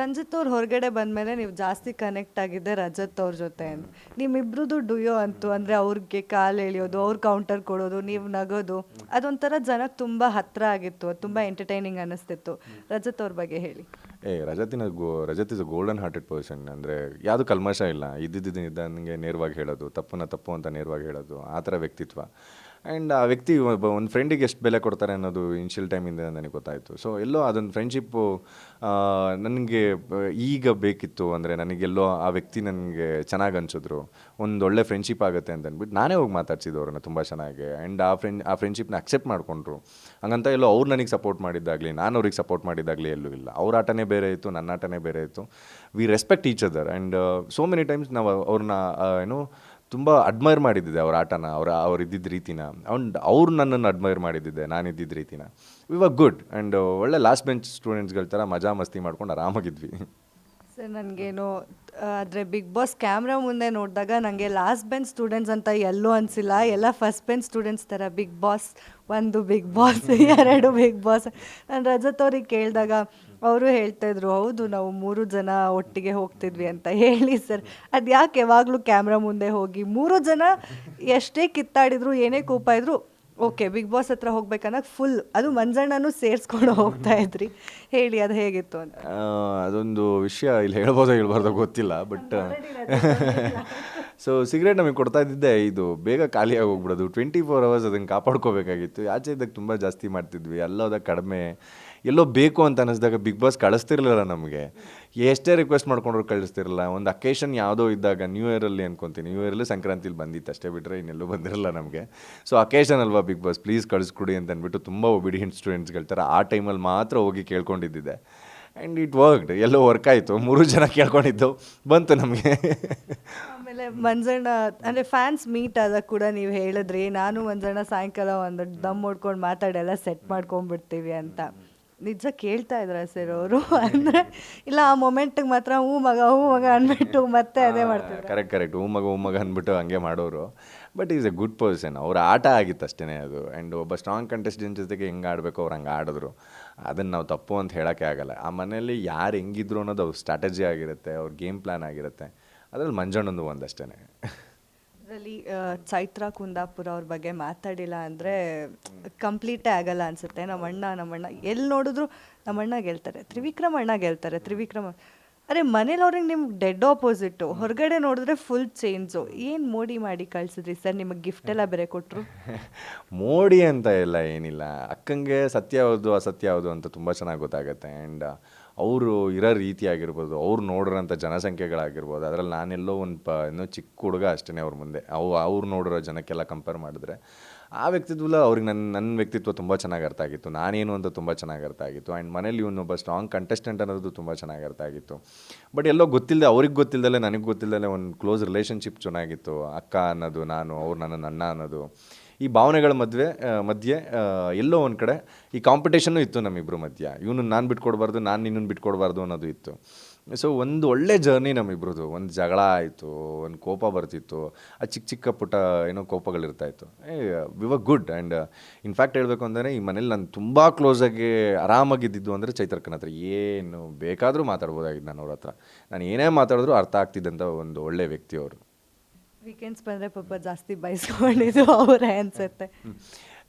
ರಂಜಿತ್ ಅವ್ರು ಹೊರಗಡೆ ಬಂದಮೇಲೆ ನೀವು ಜಾಸ್ತಿ ಕನೆಕ್ಟ್ ಆಗಿದ್ದೆ ರಜತ್ ಅವ್ರ ಜೊತೆ ಅಂತ. ನಿಮ್ಮಿಬ್ರದ್ದು ಡುಯೋ ಅಂತು ಅಂದರೆ ಅವ್ರಿಗೆ ಕಾಲು ಎಳಿಯೋದು, ಅವ್ರ ಕೌಂಟರ್ ಕೊಡೋದು, ನೀವು ನಗೋದು, ಅದೊಂಥರ ಜನಕ್ಕೆ ತುಂಬ ಹತ್ರ ಆಗಿತ್ತು, ಅದು ತುಂಬ ಎಂಟರ್ಟೈನಿಂಗ್ ಅನ್ನಿಸ್ತಿತ್ತು. ರಜತ್ ಅವ್ರ ಬಗ್ಗೆ ಹೇಳಿ. ಏ ರಜತಿನ ಗೋ, Rajat is golden hearted person ಅಂದರೆ ಯಾವುದು ಕಲ್ಮಶ ಇಲ್ಲ. ಇದ್ದಿದ್ದು ನನಗೆ ನೇರವಾಗಿ ಹೇಳೋದು ತಪ್ಪನ್ನ ತಪ್ಪು ಅಂತ ನೇರವಾಗಿ ಹೇಳೋದು, ಆ ಥರ ವ್ಯಕ್ತಿತ್ವ. ಆ್ಯಂಡ್ ಆ ವ್ಯಕ್ತಿ ಒಬ್ಬ ಒಂದು ಫ್ರೆಂಡಿಗೆ ಎಷ್ಟು ಬೆಲೆ ಕೊಡ್ತಾರೆ ಅನ್ನೋದು ಇನ್ಷಿಯಲ್ ಟೈಮಿಂದ ನನಗೆ ಗೊತ್ತಾಯಿತು. ಸೊ ಎಲ್ಲೋ ಅದೊಂದು ಫ್ರೆಂಡ್ಶಿಪ್ಪು ನನಗೆ ಈಗ ಬೇಕಿತ್ತು ಅಂದರೆ ನನಗೆಲ್ಲೋ ಆ ವ್ಯಕ್ತಿ ನನಗೆ ಚೆನ್ನಾಗಿ ಅನ್ಸಿದ್ರು. ಒಂದು ಒಳ್ಳೆ ಫ್ರೆಂಡ್ಶಿಪ್ ಆಗುತ್ತೆ ಅಂತ ಅಂದ್ಬಿಟ್ಟು ನಾನೇ ಹೋಗಿ ಮಾತಾಡ್ಸಿದ್ದು ಅವ್ರನ್ನ ತುಂಬ ಚೆನ್ನಾಗಿ. ಆ್ಯಂಡ್ ಆ ಫ್ರೆಂಡ್ ಆ ಫ್ರೆಂಡ್ಶಿಪ್ನ ಅಕ್ಸೆಪ್ಟ್ ಮಾಡಿಕೊಂಡ್ರು. ಹಂಗಂತ ಎಲ್ಲೋ ಅವ್ರು ನನಗೆ ಸಪೋರ್ಟ್ ಮಾಡಿದ್ದಾಗಲಿ, ನಾನು ಅವ್ರಿಗೆ ಸಪೋರ್ಟ್ ಮಾಡಿದ್ದಾಗಲಿ ಎಲ್ಲೂ ಇಲ್ಲ. ಅವ್ರ ಆಟನೇ ಬೇರೆ ಇತ್ತು ನನ್ನ ಆಟನೇ ಬೇರೆ ಇತ್ತು. We respect each other and so many times ನಾವು ಅವ್ರನ್ನ ಏನು ತುಂಬ ಅಡ್ಮೈರ್ ಮಾಡಿದ್ದಿದೆ ಅವ್ರ ಆಟನ, ಅವ್ರ, ಅವ್ರು ಇದ್ದಿದ್ದ ರೀತಿನ. ಆ್ಯಂಡ್ ಅವ್ರು ನನ್ನನ್ನು ಅಡ್ಮೈರ್ ಮಾಡಿದ್ದಿದ್ದೆ ನಾನು ಇದ್ದಿದ್ದ ರೀತಿನ. ವಿ ವರ್ ಗುಡ್ ಆ್ಯಂಡ್ ಒಳ್ಳೆ ಲಾಸ್ಟ್ ಬೆಂಚ್ ಸ್ಟೂಡೆಂಟ್ಸ್ಗಳ ಥರ ಮಜಾ ಮಸ್ತಿ ಮಾಡ್ಕೊಂಡು ಆರಾಮಾಗಿದ್ವಿ. ಸರ್ ನನಗೇನು ಆದರೆ ಬಿಗ್ ಬಾಸ್ ಕ್ಯಾಮ್ರಾ ಮುಂದೆ ನೋಡಿದಾಗ ನನಗೆ ಲಾಸ್ಟ್ ಬೆಂಚ್ ಸ್ಟೂಡೆಂಟ್ಸ್ ಅಂತ ಎಲ್ಲೂ ಅನಿಸಿಲ್ಲ. ಎಲ್ಲ ಫಸ್ಟ್ ಬೆಂಚ್ ಸ್ಟೂಡೆಂಟ್ಸ್ ಥರ ಬಿಗ್ ಬಾಸ್ ಒಂದು ಬಿಗ್ ಬಾಸ್ ಎರಡು ಬಿಗ್ ಬಾಸ್ ನಾನು ರಜತ್ ಅವ್ರಿಗೆ ಕೇಳಿದಾಗ ಅವರು ಹೇಳ್ತಾಯಿದ್ರು ಹೌದು ನಾವು ಮೂರು ಜನ ಒಟ್ಟಿಗೆ ಹೋಗ್ತಿದ್ವಿ ಅಂತ ಹೇಳಿ ಸರ್. ಅದು ಯಾಕೆ ಯಾವಾಗಲೂ ಕ್ಯಾಮ್ರಾ ಮುಂದೆ ಹೋಗಿ ಮೂರು ಜನ ಎಷ್ಟೇ ಕಿತ್ತಾಡಿದ್ರು ಏನೇ ಕೂಪಾಯಿದ್ರು ಓಕೆ ಬಿಗ್ ಬಾಸ್ ಹತ್ರ ಹೋಗ್ಬೇಕನ್ನೋದು ಫುಲ್ ಅದು ಮಂಜಣ್ಣನೂ ಸೇರಿಸ್ಕೊಂಡು ಹೋಗ್ತಾ ಇದ್ರಿ. ಹೇಳಿ ಅದು ಹೇಗಿತ್ತು ಅಂತ. ಅದೊಂದು ವಿಷಯ ಇಲ್ಲಿ ಹೇಳ್ಬೋದೋ ಹೇಳ್ಬಾರ್ದೋ ಗೊತ್ತಿಲ್ಲ ಬಟ್ ಸೊ ಸಿಗರೇಟ್ ನಮಗೆ ಕೊಡ್ತಾ ಇದ್ದಿದ್ದೆ ಇದು ಬೇಗ ಖಾಲಿಯಾಗಿ ಹೋಗ್ಬಿಡೋದು ಟ್ವೆಂಟಿ ಫೋರ್ ಅವರ್ಸ್ ಅದನ್ನು ಕಾಪಾಡ್ಕೋಬೇಕಾಗಿತ್ತು. ಆಚೆ ಇದ್ದಾಗ ತುಂಬ ಜಾಸ್ತಿ ಮಾಡ್ತಿದ್ವಿ ಅಲ್ಲೋದಾಗ ಕಡಿಮೆ. ಎಲ್ಲೋ ಬೇಕು ಅಂತ ಅನ್ನಿಸ್ದಾಗ ಬಿಗ್ ಬಾಸ್ ಕಳಿಸ್ತಿರ್ಲಿಲ್ಲ ನಮಗೆ. ಎಷ್ಟೇ ರಿಕ್ವೆಸ್ಟ್ ಮಾಡ್ಕೊಂಡ್ರು ಕಳಿಸ್ತಿರಲ್ಲ ಒಂದು ಅಕೇಶನ್ ಯಾವುದೋ ಇದ್ದಾಗ ನ್ಯೂ ಇಯರಲ್ಲಿ ಅನ್ಕೊತೀನಿ. ನ್ಯೂ ಇಯರಲ್ಲಿ ಸಂಕ್ರಾಂತಿಲಿ ಬಂದಿತ್ತು ಅಷ್ಟೇ ಬಿಟ್ಟರೆ ಇನ್ನೆಲ್ಲೂ ಬಂದಿರಲ್ಲ ನಮಗೆ. ಸೊ ಅಕೇಶನ್ ಅಲ್ವಾ ಬಿಗ್ ಬಾಸ್ ಪ್ಲೀಸ್ ಕಳಿಸ್ಕೊಡಿ ಅಂತ ಅಂದ್ಬಿಟ್ಟು ತುಂಬ ಒಬಿಡಿಯಂಟ್ ಸ್ಟೂಡೆಂಟ್ಸ್ ಹೇಳ್ತಾರೆ ಆ ಟೈಮಲ್ಲಿ ಮಾತ್ರ ಹೋಗಿ ಕೇಳ್ಕೊಂಡಿದ್ದಿದೆ. ಆ್ಯಂಡ್ ಇಟ್ ವರ್ಕ್ಡ್ ಎಲ್ಲೋ ವರ್ಕ್ ಆಯಿತು. ಮೂರು ಜನ ಕೇಳ್ಕೊಂಡಿದ್ದು. ಬಂತು ನಮಗೆ. ಆಮೇಲೆ ಮಂಜಣ್ಣ, ಅಂದರೆ ಫ್ಯಾನ್ಸ್ ಮೀಟ್ ಆದಾಗ ಕೂಡ ನೀವು ಹೇಳಿದ್ರಿ. ನಾನು ಮಂಜಣ್ಣ ಸಾಯಂಕಾಲ ಒಂದು ದಮ್ ಹೊಡ್ಕೊಂಡು ಮಾತಾಡೆಲ್ಲ ಸೆಟ್ ಮಾಡ್ಕೊಂಡ್ಬಿಡ್ತೀವಿ ಅಂತ. ನಿಜ ಕೇಳ್ತಾ ಇದ್ರ ಸರ್ ಅವರು ಅಂದ್ರೆ ಇಲ್ಲ ಆ ಮೊಮೆಂಟಿಗೆ ಮಾತ್ರ ಹೂ ಮಗ ಹೂ ಮಗ ಅಂದ್ಬಿಟ್ಟು ಮತ್ತೆ ಅದೇ ಮಾಡ್ತಾರೆ ಕರೆಕ್ಟ್ ಕರೆಕ್ಟ್ ಹೂ ಮಗ ಹೂ ಮಗ ಅಂದ್ಬಿಟ್ಟು ಹಂಗೆ ಮಾಡೋರು. But is a good position ಅವ್ರ ಆಟ ಆಗಿತ್ತು ಅಷ್ಟೇ ಅದು. ಆ್ಯಂಡ್ ಒಬ್ಬ ಸ್ಟ್ರಾಂಗ್ ಕಂಟೆಸ್ಟೆಂಟ್ ಜೊತೆಗೆ ಹೆಂಗೆ ಆಡಬೇಕು ಅವ್ರು ಹಂಗೆ ಆಡಿದ್ರು. ಅದನ್ನು ನಾವು ತಪ್ಪು ಅಂತ ಹೇಳೋಕ್ಕೆ ಆಗಲ್ಲ. ಆ ಮನೆಯಲ್ಲಿ ಯಾರು ಹೆಂಗಿದ್ರು ಅನ್ನೋದು ಅವ್ರ ಸ್ಟ್ರಾಟಜಿ ಆಗಿರುತ್ತೆ ಅವ್ರ ಗೇಮ್ ಪ್ಲ್ಯಾನ್ ಆಗಿರುತ್ತೆ. ಅದ್ರಲ್ಲಿ ಮಂಜಣ್ಣಂದು ಒಂದಷ್ಟೇ ಇದರಲ್ಲಿ ಚೈತ್ರ ಕುಂದಾಪುರ ಅವ್ರ ಬಗ್ಗೆ ಮಾತಾಡಿಲ್ಲ ಅಂದರೆ ಕಂಪ್ಲೀಟೇ ಆಗಲ್ಲ ಅನಿಸುತ್ತೆ. ನಮ್ಮ ಅಣ್ಣ ನಮ್ಮಣ್ಣ ಎಲ್ಲಿ ನೋಡಿದ್ರು ನಮ್ಮಣ್ಣ ಗೆಲ್ತಾರೆ. ತ್ರಿವಿಕ್ರಮ್ ಅಣ್ಣ ಗೆಲ್ತಾರೆ. ತ್ರಿವಿಕ್ರಮ್ ಅರೆ ಮನೇಲಿ ಅವ್ರಿಗೆ ನಿಮ್ಗೆ ಡೆಡ್ ಆಪೋಸಿಟ್ಟು ಹೊರಗಡೆ ನೋಡಿದ್ರೆ ಫುಲ್ ಚೇಂಜು ಏನು ಮೋಡಿ ಮಾಡಿ ಕಳ್ಸಿದ್ರಿ ಸರ್? ನಿಮಗೆ ಗಿಫ್ಟ್ ಎಲ್ಲ ಬೇರೆ ಕೊಟ್ಟರು ಮೋಡಿ ಅಂತ ಎಲ್ಲ ಏನಿಲ್ಲ. ಅಕ್ಕಂಗೆ ಸತ್ಯ ಯಾವುದು, ಅಸತ್ಯ ಯಾವುದು ಅಂತ ತುಂಬ ಚೆನ್ನಾಗಿ ಗೊತ್ತಾಗುತ್ತೆ. ಆ್ಯಂಡ್ ಅವರು ಇರೋ ರೀತಿ ಆಗಿರ್ಬೋದು, ಅವ್ರು ನೋಡಿರೋಂಥ ಜನಸಂಖ್ಯೆಗಳಾಗಿರ್ಬೋದು, ಅದರಲ್ಲಿ ನಾನೆಲ್ಲೋ ಒಂದು ಪ, ಇನ್ನೂ ಚಿಕ್ಕ ಹುಡುಗ ಅಷ್ಟೇ ಅವ್ರ ಮುಂದೆ. ಅವು, ಅವ್ರು ನೋಡಿರೋ ಜನಕ್ಕೆಲ್ಲ ಕಂಪೇರ್ ಮಾಡಿದ್ರೆ ಆ ವ್ಯಕ್ತಿತ್ವಲ್ಲ ಅವ್ರಿಗೆ ನನ್ನ ನನ್ನ ವ್ಯಕ್ತಿತ್ವ ತುಂಬ ಚೆನ್ನಾಗಿ ಅರ್ಥ ಆಗಿತ್ತು. ನಾನೇನು ಅಂತ ತುಂಬ ಚೆನ್ನಾಗಿ ಅರ್ಥ ಆಗಿತ್ತು. ಆ್ಯಂಡ್ ಮನೇಲಿ ಇವನೊಬ್ಬ ಸ್ಟ್ರಾಂಗ್ ಕಂಟೆಸ್ಟೆಂಟ್ ಅನ್ನೋದು ತುಂಬ ಚೆನ್ನಾಗಿ ಅರ್ಥ ಆಗಿತ್ತು. ಬಟ್ ಎಲ್ಲೋ ಗೊತ್ತಿಲ್ಲದೆ ಅವ್ರಿಗೆ ಗೊತ್ತಿಲ್ಲದೆ ನನಗೆ ಗೊತ್ತಿಲ್ಲದೆ ಒಂದು ಕ್ಲೋಸ್ ರಿಲೇಷನ್ಶಿಪ್ ಚೆನ್ನಾಗಿತ್ತು ಅಕ್ಕ ಅನ್ನೋದು, ನಾನು, ಅವ್ರು ನನ್ನ ಅಣ್ಣ ಅನ್ನೋದು. ಈ ಭಾವನೆಗಳ ಮದುವೆ ಮಧ್ಯೆ ಎಲ್ಲೋ ಒಂದು ಕಡೆ ಈ ಕಾಂಪಿಟೇಷನ್ನು ಇತ್ತು ನಮ್ಮಿಬ್ಬರು ಮಧ್ಯೆ. ಇವನು ನಾನು ಬಿಟ್ಕೊಡ್ಬಾರ್ದು, ನಾನು ನಿನ್ನನ್ನು ಬಿಟ್ಕೊಡ್ಬಾರ್ದು ಅನ್ನೋದು ಇತ್ತು. ಸೊ ಒಂದು ಒಳ್ಳೆ ಜರ್ನಿ ನಮ್ಮಿಬ್ರದ್ದು. ಒಂದು ಜಗಳ ಆಯಿತು ಒಂದು ಕೋಪ ಬರ್ತಿತ್ತು. ಆ ಚಿಕ್ಕ ಚಿಕ್ಕ ಪುಟ್ಟ ಏನೋ ಕೋಪಗಳಿರ್ತಾಯಿತ್ತು ಏ we were good and in fact ಹೇಳಬೇಕು ಅಂದರೆ ಈ ಮನೇಲಿ ನಾನು ತುಂಬ ಕ್ಲೋಸಾಗಿ ಆರಾಮಾಗಿದ್ದಿದ್ದು ಅಂದರೆ ಚೈತ್ರಕ್ಕನ ಹತ್ರ. ಏನು ಬೇಕಾದರೂ ಮಾತಾಡ್ಬೋದಾಗಿದ್ದು ನಾನು ಅವ್ರ ಹತ್ರ. ನಾನು ಏನೇ ಮಾತಾಡಿದ್ರು ಅರ್ಥ ಆಗ್ತಿದ್ದಂಥ ಒಂದು ಒಳ್ಳೆ ವ್ಯಕ್ತಿ ಅವರು. ವೀಕೆಂಡ್ಸ್ ಬಂದರೆ ಪಾಪ ಜಾಸ್ತಿ ಬಯಸ್ಕೊಂಡಿದ್ದು ಅವರೇ ಅನಿಸುತ್ತೆ.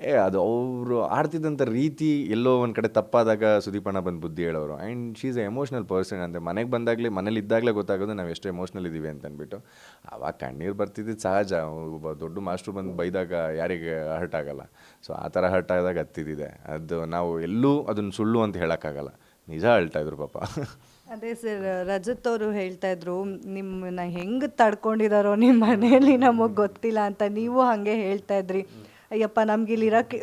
ಏ, ಅದು ಅವರು ಆಡ್ತಿದ್ದಂಥ ರೀತಿ ಎಲ್ಲೋ ಒಂದು ಕಡೆ ತಪ್ಪಾದಾಗ ಸುದೀಪಣ್ಣ ಬಂದು ಬುದ್ಧಿ ಹೇಳೋರು. And she is a emotional person ಅಂದರೆ ಮನೆಗೆ ಬಂದಾಗಲೇ ಮನೇಲಿದ್ದಾಗಲೇ ಗೊತ್ತಾಗೋದು ನಾವು ಎಷ್ಟು ಎಮೋಷ್ನಲ್ ಇದ್ದೀವಿ ಅಂತ ಅಂದ್ಬಿಟ್ಟು ಆವಾಗ ಕಣ್ಣೀರು ಬರ್ತಿದ್ದು ಸಹಜ. ಒಬ್ಬ ದೊಡ್ಡ ಮಾಸ್ಟ್ರು ಬಂದು ಬೈದಾಗ ಯಾರಿಗೆ ಹರ್ಟ್ ಆಗಲ್ಲ. ಸೊ ಆ ಥರ ಹರ್ಟ್ ಆದಾಗ ಹತ್ತಿದ್ದಿದೆ ಅದು ನಾವು ಎಲ್ಲೂ ಅದನ್ನು ಸುಳ್ಳು ಅಂತ ಹೇಳೋಕ್ಕಾಗಲ್ಲ. ನಿಜ ಹೇಳ್ತಾ ಪಾಪ. ಅದೇ ಸರ್ ರಜತ್ ಅವರು ಹೇಳ್ತಾ ಇದ್ರು, ನಿಮ್ಮನ್ನ ಹೆಂಗೆ ತಡ್ಕೊಂಡಿದಾರೋ ನಿಮ್ಮ ಮನೆಯಲ್ಲಿ ನಮಗೆ ಗೊತ್ತಿಲ್ಲ ಅಂತ ನೀವು ಹಾಗೆ ಹೇಳ್ತಾ ಇದ್ರಿ. ಅಯ್ಯಪ್ಪ, ನಮ್ಗೆ ಇಲ್ಲಿ ಇರೋಕ್ಕೆ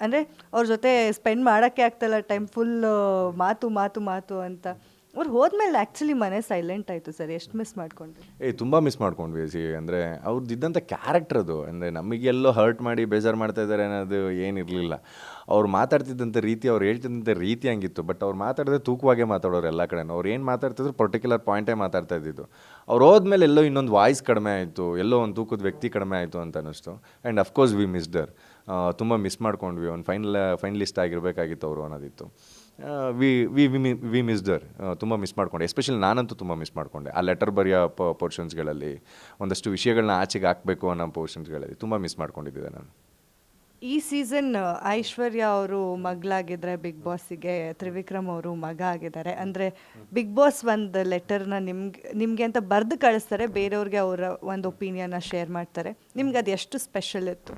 ಅಂದರೆ ಅವ್ರ ಜೊತೆ ಸ್ಪೆಂಡ್ ಮಾಡೋಕ್ಕೆ ಆಗ್ತಾಯಿಲ್ಲ ಟೈಮ್ ಫುಲ್ ಮಾತು ಮಾತು ಮಾತು ಅಂತ. ಅವ್ರು ಹೋದ್ಮೇಲೆ ಆ್ಯಕ್ಚುಲಿ ಮನೆ ಸೈಲೆಂಟ್ ಆಯಿತು ಸರ್. ಎಷ್ಟು ಮಿಸ್ ಮಾಡ್ಕೊಂಡ್ರಿ? ಏ, ತುಂಬ ಮಿಸ್ ಮಾಡ್ಕೊಂಡ್ವಿ ಸಿ, ಅಂದರೆ ಅವ್ರದ್ದು ಇದ್ದಂಥ ಕ್ಯಾರೆಕ್ಟರ್ ಅದು. ಅಂದರೆ ನಮಗೆಲ್ಲೋ ಹರ್ಟ್ ಮಾಡಿ ಬೇಜಾರು ಮಾಡ್ತಾ ಇದ್ದಾರೆ ಅನ್ನೋದು ಏನಿರಲಿಲ್ಲ. ಅವ್ರು ಮಾತಾಡ್ತಿದ್ದಂಥ ರೀತಿ, ಅವ್ರು ಹೇಳ್ತಿದ್ದಂಥ ರೀತಿ ಹಂಗಿತ್ತು. ಬಟ್ ಅವ್ರು ಮಾತಾಡಿದ್ರೆ ತೂಕವಾಗೇ ಮಾತಾಡೋರು ಎಲ್ಲ ಕಡೆ ಅವ್ರು ಏನು ಮಾತಾಡ್ತಿದ್ರು ಪರ್ಟಿಕ್ಯುಲರ್ ಪಾಯಿಂಟೇ ಮಾತಾಡ್ತಾ ಇದ್ದಿದ್ದು. ಅವ್ರು ಹೋದ್ಮೇಲೆ ಎಲ್ಲೋ ಇನ್ನೊಂದು ವಾಯ್ಸ್ ಕಡಿಮೆ ಆಯಿತು. ಎಲ್ಲೋ ಒಂದು ತೂಕದ ವ್ಯಕ್ತಿ ಕಡಿಮೆ ಆಯಿತು ಅಂತ ಅನ್ನಿಸ್ತು. ಆ್ಯಂಡ್ ಅಫ್ಕೋರ್ಸ್ ವಿ ಮಿಸ್ಡರ್ ತುಂಬ ಮಿಸ್ ಮಾಡ್ಕೊಂಡ್ವಿ. ಒಂದು ಫೈನಲ್ ಫೈನಲಿಸ್ಟ್ ಆಗಿರಬೇಕಾಗಿತ್ತು ಅವರು ಅನ್ನೋದಿತ್ತು. We we we miss there ತುಂಬ ಮಿಸ್ ಮಾಡಿಕೊಂಡೆ. ಎಸ್ಪೆಷಲಿ ನಾನಂತೂ ತುಂಬ ಮಿಸ್ ಮಾಡಿಕೊಂಡೆ. ಆ ಲೆಟರ್ ಬರೆಯೋ ಪೋರ್ಷನ್ಸ್ಗಳಲ್ಲಿ ಒಂದಷ್ಟು ವಿಷಯಗಳನ್ನ ಆಚೆಗೆ ಹಾಕಬೇಕು ಅನ್ನೋ ಪೋರ್ಷನ್ಸ್ಗಳಲ್ಲಿ ತುಂಬ ಮಿಸ್ ಮಾಡ್ಕೊಂಡಿದ್ದೆ ನಾನು. ಈ ಸೀಸನ್ ಐಶ್ವರ್ಯ ಅವರು ಮಗಳಾಗಿದ್ರೆ ಬಿಗ್ ಬಾಸಿಗೆ ತ್ರಿವಿಕ್ರಮ್ ಅವರು ಮಗ ಆಗಿದ್ದಾರೆ. ಅಂದರೆ ಬಿಗ್ ಬಾಸ್ ಒಂದು ಲೆಟರ್ನ ನಿಮ್ಗೆ, ನಿಮಗೆ ಅಂತ ಬರೆದು ಕಳಿಸ್ತಾರೆ, ಬೇರೆಯವ್ರಿಗೆ ಅವರ ಒಂದು ಒಪಿನಿಯನ್ನ ಶೇರ್ ಮಾಡ್ತಾರೆ. ನಿಮ್ಗೆ ಅದು ಎಷ್ಟು ಸ್ಪೆಷಲ್ ಇತ್ತು?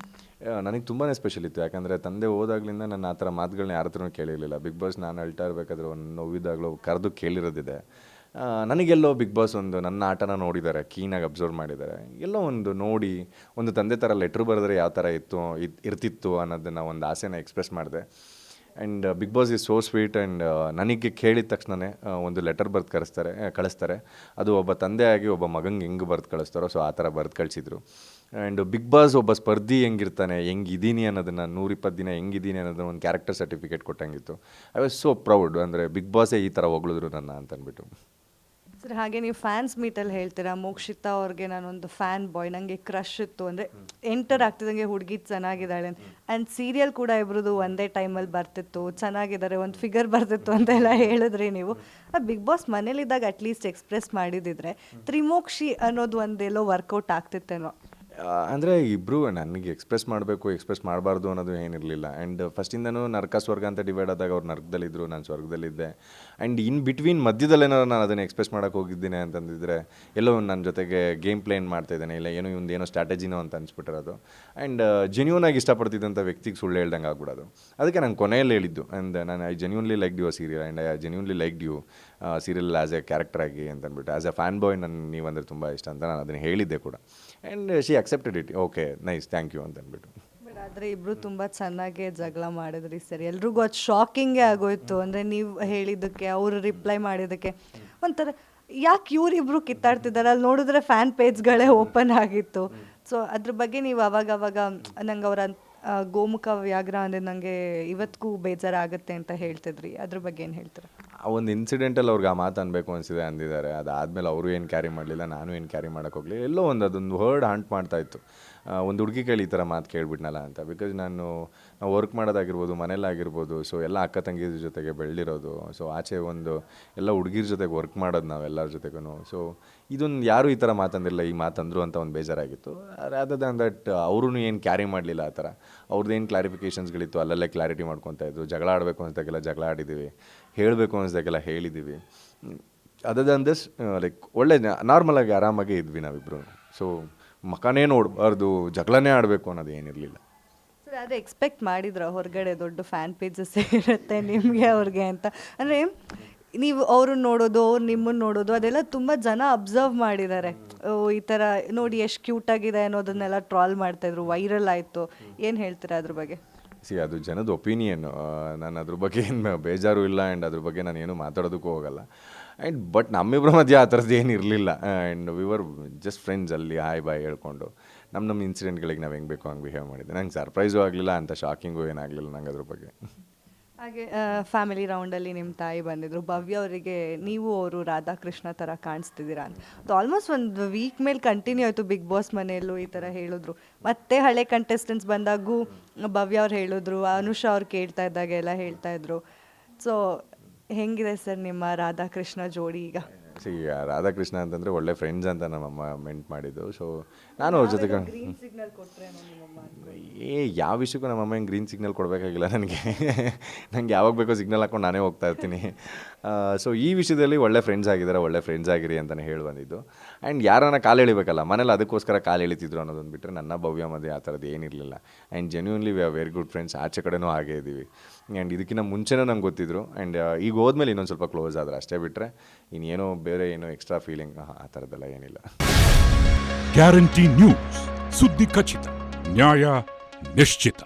ನನಗೆ ತುಂಬಾ ಸ್ಪೆಷಲ್ ಇತ್ತು. ಯಾಕಂದರೆ ತಂದೆ ಹೋದಾಗ್ಲಿಂದ ನನ್ನ ಆ ಥರ ಮಾತುಗಳನ್ನ ಯಾರ ಹತ್ರನೂ ಕೇಳಿರಲಿಲ್ಲ. ಬಿಗ್ ಬಾಸ್ ನಾನು ಅಳ್ತಾ ಇರಬೇಕಾದ್ರೆ ಒಂದು ನೋವಿದಾಗಲೂ ಕರೆದು ಕೇಳಿರೋದಿದೆ. ನನಗೆಲ್ಲೋ ಬಿಗ್ ಬಾಸ್ ಒಂದು ನನ್ನ ಆಟನ ನೋಡಿದ್ದಾರೆ ಕೀನಾಗಿ ಅಬ್ಸರ್ವ್ ಮಾಡಿದ್ದಾರೆ. ಎಲ್ಲೋ ಒಂದು ನೋಡಿ, ಒಂದು ತಂದೆ ಥರ ಲೆಟ್ರ್ ಬರೆದ್ರೆ ಯಾವ ಥರ ಇತ್ತು ಇರ್ತಿತ್ತು ಅನ್ನೋದನ್ನು ಒಂದು ಆಸೆನ ಎಕ್ಸ್ಪ್ರೆಸ್ ಮಾಡಿದೆ. And big boss is so sweet and ನನಗೆ ಕೇಳಿದ ತಕ್ಷಣವೇ ಒಂದು ಲೆಟರ್ ಬರೆದು ಕಳಿಸ್ತಾರೆ ಕಳಿಸ್ತಾರೆ. ಅದು ಒಬ್ಬ ತಂದೆ ಆಗಿ ಒಬ್ಬ ಮಗಂಗೆ ಹೆಂಗೆ ಬರೆದು ಕಳಿಸ್ತಾರೋ ಸೊ ಆ ಥರ ಬರೆದು ಕಳಿಸಿದ್ರು. ಆ್ಯಂಡ್ ಬಿಗ್ ಬಾಸ್ ಒಬ್ಬ ಸ್ಪರ್ಧಿ ಹೆಂಗಿರ್ತಾನೆ ಹೆಂಗಿದ್ದೀನಿ ಅನ್ನೋದನ್ನು, ನೂರಿಪ್ಪತ್ತು ದಿನ ಹೆಂಗಿದ್ದೀನಿ ಅನ್ನೋದನ್ನ ಒಂದು ಕ್ಯಾರೆಕ್ಟರ್ ಸರ್ಟಿಫಿಕೇಟ್ ಕೊಟ್ಟಂಗಿತ್ತು. ಐ ವಾಸ್ ಸೋ ಪ್ರೌಡ್ ಅಂದರೆ ಬಿಗ್ ಬಾಸೇ ಈ ಥರ ಹೊಗಳಿದ್ರು ನನ್ನ ಅಂತನ್ಬಿಟ್ಟು ಸರ್, ಹಾಗೆ ನೀವು ಫ್ಯಾನ್ಸ್ ಮೀಟಲ್ಲಿ ಹೇಳ್ತೀರಾ? ಮೋಕ್ಷಿತಾ ಅವ್ರಿಗೆ ನಾನೊಂದು ಫ್ಯಾನ್ ಬಾಯ್ ನನಗೆ ಕ್ರಶ್ ಇತ್ತು ಅಂದರೆ ಎಂಟರ್ ಆಗ್ತಿದ್ದಂಗೆ ಹುಡುಗಿ ಚೆನ್ನಾಗಿದ್ದಾಳೆ ಆ್ಯಂಡ್ ಸೀರಿಯಲ್ ಕೂಡ ಇಬ್ಬರದು ಒಂದೇ ಟೈಮಲ್ಲಿ ಬರ್ತಿತ್ತು, ಚೆನ್ನಾಗಿದ್ದಾರೆ, ಒಂದು ಫಿಗರ್ ಬರ್ತಿತ್ತು ಅಂತೆಲ್ಲ ಹೇಳಿದ್ರಿ ನೀವು. ಬಿಗ್ ಬಾಸ್ ಮನೇಲಿದ್ದಾಗ ಅಟ್ಲೀಸ್ಟ್ ಎಕ್ಸ್ಪ್ರೆಸ್ ಮಾಡಿದಿದ್ರೆ ತ್ರಿಮೋಕ್ಷಿ ಅನ್ನೋದು ಒಂದೆಲ್ಲೋ ವರ್ಕೌಟ್ ಆಗ್ತಿತ್ತೇನೋ. ಅಂದರೆ ಇಬ್ಬರು ನನಗೆ ಎಕ್ಸ್ಪ್ರೆಸ್ ಮಾಡಬೇಕು ಎಕ್ಸ್ಪ್ರೆಸ್ ಮಾಡಬಾರ್ದು ಅನ್ನೋದು ಏನಿರಲಿಲ್ಲ. ಆ್ಯಂಡ್ ಫಸ್ಟಿಂದನೂ ನರಕ ಸ್ವರ್ಗ ಅಂತ ಡಿವೈಡ್ ಆದಾಗ ಅವ್ರು ನರ್ಕದಲ್ಲಿದ್ದರು ನಾನು ಸ್ವರ್ಗದಲ್ಲಿದ್ದೆ. ಆ್ಯಂಡ್ ಇನ್ ಬಿಟ್ವೀನ್ ಮಧ್ಯದಲ್ಲೇನಾದ್ರು ನಾನು ಅದನ್ನು ಎಕ್ಸ್ಪ್ರೆಸ್ ಮಾಡೋಕ್ಕೆ ಹೋಗಿದ್ದೀನಿ ಅಂತಂದಿದ್ರೆ, ಎಲ್ಲೋ ನನ್ನ ಜೊತೆಗೆ ಗೇಮ್ ಪ್ಲೇನ್ ಮಾಡ್ತಾ ಇದ್ದಾನೆ. ಇಲ್ಲ, ಏನೋ ಇವ್ದು ಏನೋ ಸ್ಟ್ರಾಟಜಿನೋ ಅಂತ ಅನ್ಸ್ಬಿಟ್ಟಿರೋದು. ಆ್ಯಂಡ್ ಜೆನ್ಯೂನ್ ಆಗಿ ಇಷ್ಟಪಡ್ತಿದ್ದಂಥ ವ್ಯಕ್ತಿಗೆ ಸುಳ್ಳು ಹೇಳ್ದಂಗೆ ಆಗ್ಬಿಡೋದು. ಅದಕ್ಕೆ ನಾನು ಕೊನೆಯಲ್ಲಿ ಹೇಳಿದ್ದು ಆ್ಯಂಡ್ ನಾನು I genuinely like the serial and I genuinely like the serial as a character ಆಗಿ ಅಂತ ಅಂದ್ಬಿಟ್ಟು ಆ್ಯಸ್ ಎ ಫ್ಯಾನ್ ಬಾಯ್ ನನ್ನ ನೀವಂದರೆ ತುಂಬ ಇಷ್ಟ ಅಂತ ನಾನು ಅದನ್ನು ಹೇಳಿದ್ದೆ ಕೂಡ. And she accepted it okay nice thank you ಅಂತ ಅಂದ್ಬಿಟ್ಟು. ಬಟ್ ಆದರೆ ಇಬ್ರು ತುಂಬ ಚೆನ್ನಾಗಿ ಜಗಳ ಮಾಡಿದ್ರಿ ಸರಿ. ಎಲ್ರಿಗೂ ಅದು ಶಾಕಿಂಗೇ ಆಗೋಯ್ತು. ಅಂದರೆ ನೀವು ಹೇಳಿದ್ದಕ್ಕೆ, ಅವರು ರಿಪ್ಲೈ ಮಾಡಿದ್ದಕ್ಕೆ. ಒಂಥರ, ಯಾಕೆ ಇವರಿಬ್ರು ಕಿತ್ತಾಡ್ತಿದ್ದಾರೆ ಅಲ್ಲಿ ನೋಡಿದ್ರೆ ಫ್ಯಾನ್ ಪೇಜ್ಗಳೇ ಓಪನ್ ಆಗಿತ್ತು. ಸೊ ಅದ್ರ ಬಗ್ಗೆ ನೀವು ಅವಾಗ ಅವಾಗ ನಂಗೆ ಅವರ ಗೋಮುಖ ವ್ಯಾಘ್ರ ಅಂದರೆ ನನಗೆ ಇವತ್ತಿಗೂ ಬೇಜಾರಾಗುತ್ತೆ ಅಂತ ಹೇಳ್ತಿದ್ರಿ. ಅದ್ರ ಬಗ್ಗೆ ಏನು ಹೇಳ್ತೀರಾ? ಒಂದು ಇನ್ಸಿಡೆಂಟಲ್ಲಿ ಅವ್ರಿಗೆ ಆ ಮಾತು ಅನ್ಬೇಕು ಅನಿಸಿದೆ ಅಂದಿದ್ದಾರೆ. ಅದಾದಮೇಲೆ ಅವರು ಏನು ಕ್ಯಾರಿ ಮಾಡಲಿಲ್ಲ, ನಾನು ಏನು ಕ್ಯಾರಿ ಮಾಡೋಕೆ ಹೋಗಲಿ ಎಲ್ಲೋ ಒಂದು ಅದೊಂದು ವರ್ಡ್ ಹಂಟ್ ಮಾಡ್ತಾ ಇತ್ತು. ಒಂದು ಹುಡುಗಿ ಕೇಳಿ ಈ ಥರ ಮಾತು ಕೇಳಿಬಿಟ್ನಲ್ಲ ಅಂತ. ಬಿಕಾಸ್ ನಾನು, ನಾವು ವರ್ಕ್ ಮಾಡೋದಾಗಿರ್ಬೋದು ಮನೇಲಾಗಿರ್ಬೋದು ಸೊ ಎಲ್ಲ ಅಕ್ಕ ತಂಗಿರ ಜೊತೆಗೆ ಬೆಳೆದಿರೋದು ಸೊ ಆಚೆ ಒಂದು ಎಲ್ಲ ಹುಡುಗಿರ ಜೊತೆಗೆ ವರ್ಕ್ ಮಾಡೋದು ನಾವು ಎಲ್ಲರ ಜೊತೆಗೂ ಸೊ ಇದೊಂದು ಯಾರೂ ಈ ಥರ ಮಾತಂದಿರಲಿಲ್ಲ ಈ ಮಾತಂದರು ಅಂತ ಒಂದು ಬೇಜಾರಾಗಿತ್ತು. ರಾದರ್ ದ್ಯಾನ್ ದಟ್ ಅವ್ರೂ ಏನು ಕ್ಯಾರಿ ಮಾಡಲಿಲ್ಲ ಆ ಥರ ಅವ್ರದ್ದು ಏನು ಕ್ಲಾರಿಫಿಕೇಷನ್ಸ್ಗಳಿತ್ತು ಅಲ್ಲಲ್ಲೇ ಕ್ಲಾರಿಟಿ ಮಾಡ್ಕೊತಾ ಇದ್ರು, ಜಗಳ ಆಡಬೇಕು ಅಂತಕ್ಕೆಲ್ಲ ಜಗಳ ಆಡಿದ್ದೀವಿ ಹೇಳಬೇಕು ಅನ್ನೋದಕ್ಕೆಲ್ಲ ಹೇಳಿದ್ದೀವಿ ಅದರ್ ದನ್ ಲೈಕ್ ಒಳ್ಳೆ ನಾರ್ಮಲಾಗಿ ಆರಾಮಾಗಿ ಇದ್ವಿ ನಾವಿಬ್ಬರು ಸೊ ಮಕನೇ ನೋಡಬಾರ್ದು, ಜಗಳನೇ ಆಡಬೇಕು ಅನ್ನೋದು ಏನಿರಲಿಲ್ಲ. ಸರ್ ಅದೇ ಎಕ್ಸ್ಪೆಕ್ಟ್ ಮಾಡಿದ್ರ ಹೊರಗಡೆ ದೊಡ್ಡ ಫ್ಯಾನ್ ಪೇಜಸ್ ಇರುತ್ತೆ ನಿಮಗೆ ಅವ್ರಿಗೆ ಅಂತ. ಅಂದರೆ, ನೀವು ಅವ್ರನ್ನ ನೋಡೋದು, ಅವ್ರು ನಿಮ್ಮನ್ನು ನೋಡೋದು, ಅದೆಲ್ಲ ತುಂಬ ಜನ ಅಬ್ಸರ್ವ್ ಮಾಡಿದ್ದಾರೆ. ಈ ಥರ ನೋಡಿ ಎಷ್ಟು ಕ್ಯೂಟ್ ಆಗಿದೆ ಅನ್ನೋದನ್ನೆಲ್ಲ ಟ್ರಾಲ್ ಮಾಡ್ತಾಯಿದ್ರು ವೈರಲ್ ಆಯಿತು. ಏನು ಹೇಳ್ತೀರಾ ಅದ್ರ ಬಗ್ಗೆ? ಸಿ ಅದು ಜನದ ಒಪಿನಿಯನ್ ನಾನು ಅದ್ರ ಬಗ್ಗೆ ಏನು ಬೇಜಾರು ಇಲ್ಲ ಆ್ಯಂಡ್ ಅದ್ರ ಬಗ್ಗೆ ನಾನು ಏನು ಮಾತಾಡೋದಕ್ಕೂ ಹೋಗಲ್ಲ. ಆ್ಯಂಡ್ ಬಟ್ ನಮ್ಮಿಬ್ಬರ ಮಧ್ಯೆ ಆ ಥರದ್ದು ಏನು ಇರಲಿಲ್ಲ. And we were just friends ಅಲ್ಲಿ, ಹಾಯ್ ಬಾಯ್ ಹೇಳ್ಕೊಂಡು. ನಮ್ಮ ನಮ್ಮ ಇನ್ಸಿಡೆಂಟ್ಗಳಿಗೆ ನಾವು ಹೆಂಗೆ ಬೇಕೋ ಹಂಗೆ ಬಿಹೇವ್ ಮಾಡಿದ್ದೆ ನಂಗೆ ಸರ್ಪ್ರೈಸು ಆಗಲಿಲ್ಲ, ಅಂತ ಶಾಕಿಂಗು ಏನಾಗಲಿಲ್ಲ ನಂಗೆ ಅದ್ರ ಬಗ್ಗೆ. ಹಾಗೆ ಫ್ಯಾಮಿಲಿ ರೌಂಡಲ್ಲಿ ನಿಮ್ಮ ತಾಯಿ ಬಂದಿದ್ರು. ಭವ್ಯ ಅವರಿಗೆ ನೀವು ಅವರು ರಾಧಾಕೃಷ್ಣ ಥರ ಕಾಣಿಸ್ತಿದ್ದೀರಾ ಅಂತ. ಆಲ್ಮೋಸ್ಟ್ ಒಂದು ವೀಕ್ ಮೇಲೆ ಕಂಟಿನ್ಯೂ ಆಯಿತು ಬಿಗ್ ಬಾಸ್ ಮನೆಯಲ್ಲೂ ಈ ಥರ ಹೇಳಿದ್ರು. ಮತ್ತೆ ಹಳೆ ಕಂಟೆಸ್ಟೆಂಟ್ಸ್ ಬಂದಾಗೂ ಭವ್ಯ ಅವ್ರು ಹೇಳಿದ್ರು, ಅನುಷಾ ಅವ್ರು ಕೇಳ್ತಾ ಇದ್ದಾಗ ಎಲ್ಲ ಹೇಳ್ತಾ ಇದ್ರು. ಸೊ ಹೆಂಗಿದೆ ಸರ್ ನಿಮ್ಮ ರಾಧಾಕೃಷ್ಣ ಜೋಡಿ ಈಗ? ಸಿ ರಾಧಾಕೃಷ್ಣ ಅಂತಂದರೆ ಒಳ್ಳೆ ಫ್ರೆಂಡ್ಸ್ ಅಂತ ನಮ್ಮಮ್ಮ ಮೆಂಟ್ ಮಾಡಿದ್ದು. ಸೊ ನಾನು ಅವ್ರ ಜೊತೆಗೆ ಏ ಯಾವ ವಿಷಯಕ್ಕೂ ನಮ್ಮ ಅಮ್ಮ ಗ್ರೀನ್ ಸಿಗ್ನಲ್ ಕೊಡಬೇಕಾಗಿಲ್ಲ ನನಗೆ. ನನಗೆ ಯಾವಾಗ ಬೇಕೋ ಸಿಗ್ನಲ್ ಹಾಕೊಂಡು ನಾನೇ ಹೋಗ್ತಾ ಇರ್ತೀನಿ. ಸೊ ಈ ವಿಷಯದಲ್ಲಿ ಒಳ್ಳೆ ಫ್ರೆಂಡ್ಸ್ ಆಗಿದ್ದಾರೆ ಒಳ್ಳೆ ಫ್ರೆಂಡ್ಸ್ ಆಗಿರಿ ಅಂತಲೇ ಹೇಳಿ ಬಂದಿದ್ದು. ಆ್ಯಂಡ್ ಯಾರನ್ನ ಕಾಲು ಎಳಿಬೇಕಲ್ಲ, ಮನೇಲಿ ಅದಕ್ಕೋಸ್ಕರ ಕಾಲು ಎಳಿತಿದ್ರು ಅನ್ನೋದೊಂದು ಬಿಟ್ಟರೆ ನನ್ನ ಭವ್ಯ ಮಧ್ಯೆ ಆ ಥರದ್ದು ಏನಿರಲಿಲ್ಲ. And genuinely we are very good friends ಆಚೆ ಕಡೆನೂ ಹಾಗೆ ಇದ್ದೀವಿ. ಆ್ಯಂಡ್ ಇದಕ್ಕಿಂತ ಮುಂಚೆನೇ ನಂಗೆ ಗೊತ್ತಿದ್ರು. ಆ್ಯಂಡ್ ಈಗ ಹೋದ್ಮೇಲೆ ಇನ್ನೊಂದು ಸ್ವಲ್ಪ ಕ್ಲೋಸ್ ಆದರೆ ಅಷ್ಟೇ ಬಿಟ್ಟರೆ ಇನ್ನೇನೋ ಬೇರೆ ಏನೋ ಎಕ್ಸ್ಟ್ರಾ ಫೀಲಿಂಗ್ ಆ ಥರದ್ದೆಲ್ಲ ಏನಿಲ್ಲ. ಗ್ಯಾರಂಟಿ ನ್ಯೂಸ್ ಸುದ್ದಿ ಖಚಿತ ನ್ಯಾಯ ನಿಶ್ಚಿತ